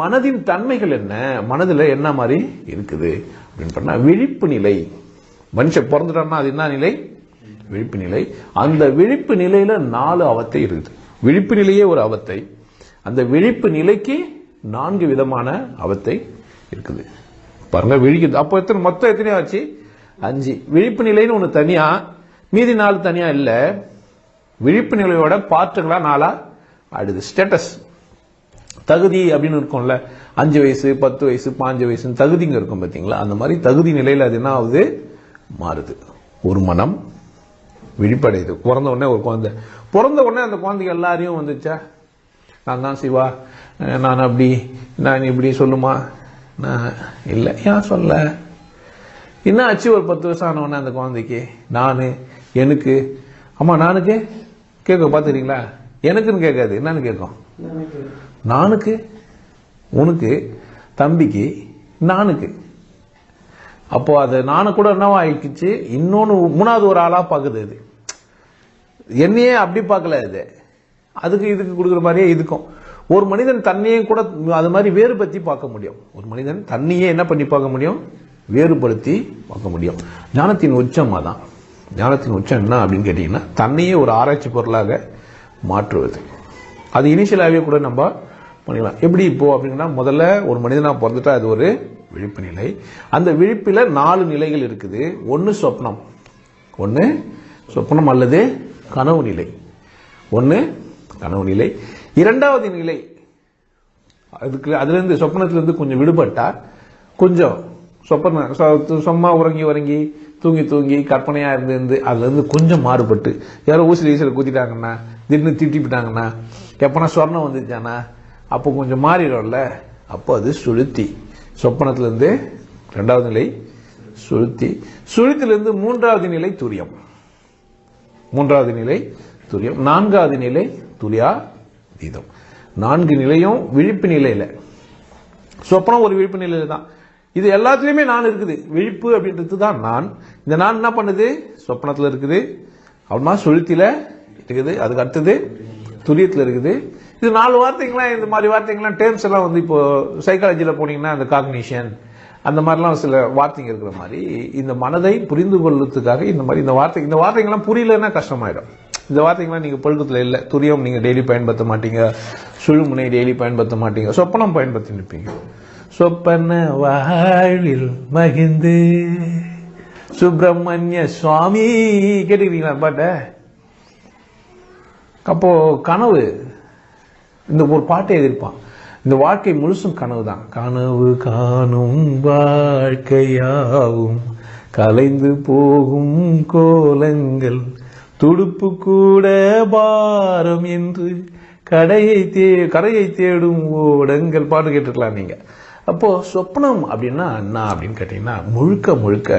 மனதின் தன்மைகள் என்ன? மனதில் என்ன மாதிரி இருக்குது? அப்படின்னு பண்ணா விழிப்பு நிலை. மனுஷன் பிறந்துட்டான்னா அது என்ன நிலை? விழிப்பு நிலை. அந்த விழிப்பு நிலையில் நாலு அவத்தை இருக்குது. விழிப்பு நிலையே ஒரு அவத்தை அந்த விழிப்பு நிலைக்கு நான்கு விதமான அவத்தை இருக்குது. பாருங்க விழிக்குது. அப்போ எத்தனை? மொத்தம் எத்தனையோ ஆச்சு? அஞ்சு. விழிப்பு நிலைன்னு ஒன்று தனியாக மீதி நாலு தனியாக இல்லை. விழிப்பு நிலையோட பாற்றுகளா நாளாக ஆடுது. ஸ்டேட்டஸ் தகுதி அப்படின்னு இருக்கும்ல அஞ்சு வயசு பத்து வயசு பாஞ்சு வயசுன்னு தகுதிங்க இருக்கும் பார்த்தீங்களா அந்த மாதிரி தகுதி நிலையில் அது என்ன ஆகுது? மாறுது. ஒரு மனம் விழிப்படையுது. பிறந்த உடனே ஒரு குழந்தை. பிறந்த உடனே அந்த குழந்தைக்கு எல்லாரையும் வந்துச்சா? நான் தான் சிவா. நான் அப்படி நான் இப்படி சொல்லுமா? நான் இல்லை. ஏன் சொல்ல? என்ன ஆச்சு ஒரு பத்து வருஷம் ஆன அந்த குழந்தைக்கு? நான் எனக்கு. அம்மா நானுக்கு? கேட்க பார்த்துக்கிறீங்களா எனக்குன்னு கேட்காது என்னன்னு கேட்கும் நானுக்கு உனக்கு தம்பிக்கு நானுக்கு. அப்போ அது நானு கூட என்னவா ஆயிடுச்சு? இன்னொன்று மூணாவது ஒரு ஆளாக பார்க்குது அது என்னையே அப்படி பார்க்கல இது. அதுக்கு இதுக்கு கொடுக்குற மாதிரியே இதுக்கும். ஒரு மனிதன் தன்னையே கூட அது மாதிரி வேறுபடுத்தி பார்க்க முடியும். ஒரு மனிதன் தன்னையே என்ன பண்ணி பார்க்க முடியும்? வேறுபடுத்தி பார்க்க முடியும். ஞானத்தின் உச்சம் அதான். ஞானத்தின் உச்சம் என்ன அப்படின்னு கேட்டிங்கன்னா தன்னையே ஒரு ஆராய்ச்சி பொருளாக மாற்றுவது. அது இனிஷியலாகவே கூட நம்ம பண்ணிக்கலாம் எப்படி இப்போ அப்படின்னா முதல்ல ஒரு மனிதனாக பிறந்துட்டா அது ஒரு விழிப்பு நிலை. அந்த விழிப்பில் நாலு நிலைகள் இருக்குது. ஒன்று சொப்னம். ஒன்று சொப்னம் அல்லது கனவு நிலை. ஒன்று கனவு நிலை. இரண்டாவது நிலை அதுக்கு அதுலேருந்து சொப்னத்துலேருந்து கொஞ்சம் விடுபட்டால் கொஞ்சம் சொப்பன சொ- சும்மா உறங்கி உறங்கி தூங்கி தூங்கி கற்பனையாக இருந்து அதுலேருந்து கொஞ்சம் மாறுபட்டு யாரோ ஊசி ஈசில் குத்திட்டாங்கன்னா திடீர்னு திட்டிவிட்டாங்கன்னா எப்போனா சொர்ணம் வந்துச்சானா? அப்போ கொஞ்சம் மாறிடும்ல? அப்போ அது சுளுத்தி சொப்பனத்திலேருந்து ரெண்டாவது நிலை சுளுத்தி சுளுத்திலிருந்து மூன்றாவது நிலை துரியம். மூன்றாவது நிலை துரியம். நான்காவது நிலை துரியா தீதம் நான்கு நிலையும் விழிப்பு நிலையில். சொப்பனம் ஒரு விழிப்பு நிலையில தான். இது எல்லாத்துலேயுமே நான் இருக்குது. விழிப்பு அப்படின்றது தான் நான். இந்த நான் என்ன பண்ணுது? சொப்பனத்தில் இருக்குது. அப்புறமா சுழுத்தில இருக்குது. அதுக்கு அடுத்தது துரியத்தில் இருக்குது. இது நாலு வார்த்தைங்களாம் இந்த மாதிரி வார்த்தைங்களாம் டேர்ம்ஸ் எல்லாம் வந்து இப்போ சைக்காலஜியில் போனீங்கன்னா அந்த காக்னிஷன் அந்த மாதிரிலாம் சில வார்த்தைங்க இருக்கிற மாதிரி இந்த மனதை புரிந்து கொள்வதுக்காக இந்த மாதிரி இந்த வார்த்தை இந்த வார்த்தைங்கெல்லாம் புரியலன்னா கஷ்டமாயிடும். இந்த வார்த்தைங்களாம் நீங்கள் பழுக்கத்தில் இல்லை துரியம் நீங்கள் டெய்லி பயன்படுத்த மாட்டீங்க. சுழுமுனை டெய்லி பயன்படுத்த மாட்டீங்க. சொப்பனம் பயன்படுத்தி நிற்பீங்க சொப்பன வாழ்வில் மகிழ்ந்து சுப்பிரமணிய சுவாமி கேட்டுக்கிறீங்களா பாட்டை? அப்போ கனவு இந்த ஒரு பாட்டை எதிர்ப்பான். இந்த வாழ்க்கை முழுசும் கனவு தான் கனவு காணும் வாழ்க்கையாவும் கலைந்து போகும் கோலங்கள் துடுப்பு கூட பாரம் என்று கடையை தே கரையை தேடும் ஓடங்கள். பாட்டு கேட்டுக்கலாம் நீங்க. அப்போ சொப்னம் அப்படின்னா என்ன அப்படின்னு கேட்டீங்கன்னா முழுக்க முழுக்க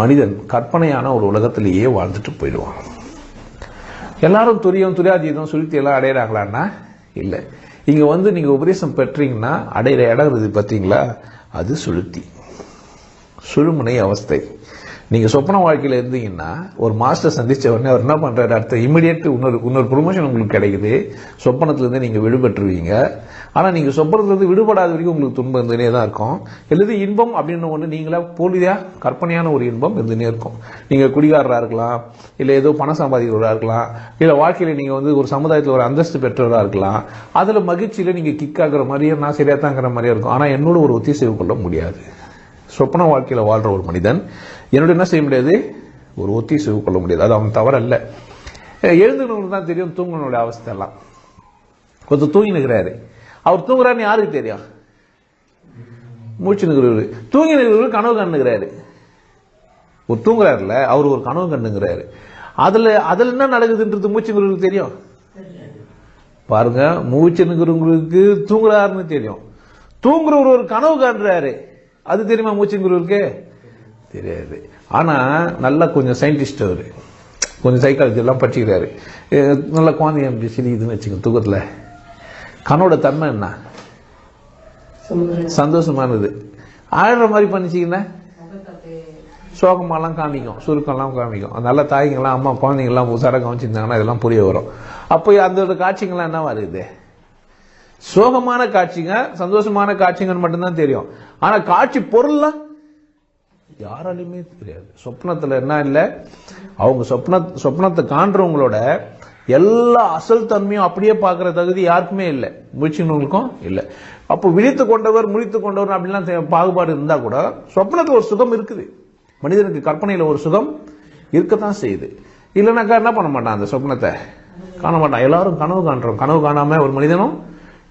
மனிதன் கற்பனையான ஒரு உலகத்திலேயே வாழ்ந்துட்டு போயிடுவான். எல்லாரும் துரியம் துரியாதீதம் சுருத்தி எல்லாம் அடையிறாங்களான்னா இல்லை. இங்கே வந்து நீங்கள் உபதேசம் பெற்றீங்கன்னா அடையிற இடம் இருக்குது பார்த்தீங்களா அது சுளுத்தி. சுழுமுனை அவஸ்தை. நீங்கள் சொப்பன வாழ்க்கையில் இருந்தீங்கன்னா ஒரு மாஸ்டர் சந்தித்த உடனே அவர் என்ன பண்ணுறாரு அடுத்த இமீடியட் இன்னொரு இன்னொரு ப்ரொமோஷன் உங்களுக்கு கிடைக்குது. சொப்பனத்துலேருந்து நீங்கள் விடுபட்டுருவீங்க. ஆனால் நீங்கள் சொப்பனத்துலேருந்து விடுபடாத வரைக்கும் உங்களுக்கு துன்பம் இருந்துனே தான் இருக்கும். எழுது இன்பம் அப்படின்னு ஒன்று நீங்களாக போலியாக கற்பனையான ஒரு இன்பம் இருந்துனே இருக்கும். நீங்கள் குடிகாரராக இருக்கலாம் இல்லை ஏதோ பணம் சம்பாதிக்கிறவராக இருக்கலாம் இல்லை வாழ்க்கையில் நீங்கள் வந்து ஒரு சமுதாயத்தில் ஒரு அந்தஸ்து பெற்றவராக இருக்கலாம். அதில் மகிழ்ச்சியில் நீங்கள் கிக் ஆகிற மாதிரியே நான் சரியாக தாங்கிற மாதிரியே இருக்கும். ஆனால் என்னோட ஒரு ஒத்திசைவு கொள்ள முடியாது. சொப்பன வாழ்க்கையில் வாழ்ற ஒரு மனிதன் என்னோட என்ன செய்ய முடியாது? ஒரு ஒத்திசைவு கொள்ள முடியாது. அது அவன் தவறல்ல. எழுந்துனவங்களுக்கு தான் தெரியும் தூங்கணுடைய அவஸ்தை எல்லாம். கொஞ்சம் தூங்கினுக்கிறாரு. அவர் தூங்குறாருன்னு யாருக்கு தெரியும்? மூச்சு நிற்கிறவரு தூங்கி நிற்கிறவரு கனவு கண்ணுகிறாரு. ஒரு தூங்குறாருல அவர் ஒரு கனவு கண்ணுங்கிறாரு அதில் அதில் என்ன நடக்குதுன்றது மூச்சு நிற்கிறவருக்கு தெரியும்? பாருங்க மூச்சு நிற்கிறவங்களுக்கு தூங்குறாருன்னு தெரியும். தூங்குறவர் ஒரு கனவு காண்றாரு. அது தெரியுமா மூச்சுங்கிறவருக்கு தெரியாது. ஆனா நல்லா கொஞ்சம் சயின்டிஸ்ட் அவரு. கொஞ்சம் சைக்காலஜி எல்லாம் படிச்சுக்கிறாரு நல்ல குழந்தைங்க அப்படி சிரிக்குதுன்னு வச்சுக்கோங்க தூக்கத்துல. கனோட தன்மை என்ன? சந்தோஷமானது. ஆடுற மாதிரி பண்ணிச்சிங்கன்னா சோகமாலாம் காமிக்கும் சுருக்கம்லாம் காமிக்கும். நல்ல தாய்ங்கெல்லாம் அம்மா குழந்தைங்கலாம் உசாராக கவனிச்சிருந்தாங்கன்னா இதெல்லாம் புரிய வரும். அப்போ அந்த ஒரு காட்சிங்கெல்லாம் என்ன வருது சோகமான காட்சிங்க சந்தோஷமான காட்சிங்கன்னு மட்டும்தான் தெரியும். ஆனா காட்சி பொருள்லாம் யாராலையுமே தெரியாது. சொப்னத்தில் என்ன இல்லை? அவங்க சொப்ன சொப்னத்தை காண்றவங்களோட எல்லா அசல் தன்மையும் அப்படியே பார்க்குற தகுதி யாருக்குமே இல்லை. முயற்சினவங்களுக்கும் இல்லை. அப்போ விழித்து கொண்டவர் முழித்து கொண்டவர் அப்படிலாம் பாகுபாடு இருந்தால் கூட சொப்னத்தில் ஒரு சுகம் இருக்குது. மனிதனுக்கு கற்பனையில் ஒரு சுகம் இருக்கத்தான் செய்யுது. இல்லைனாக்கா என்ன பண்ண மாட்டான் அந்த சொப்னத்தை? காண மாட்டான். எல்லாரும் கனவு காண்றோம். கனவு காணாமல் ஒரு மனிதனும்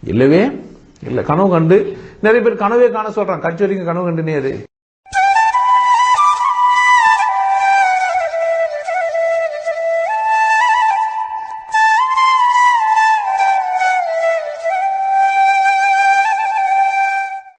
இல்லவே? இல்லை கனவு கண்டு. நிறைய பேர் கனவே காண சொல்றான் கட்சி வரைக்கும் கனவு கண்டுனே அது.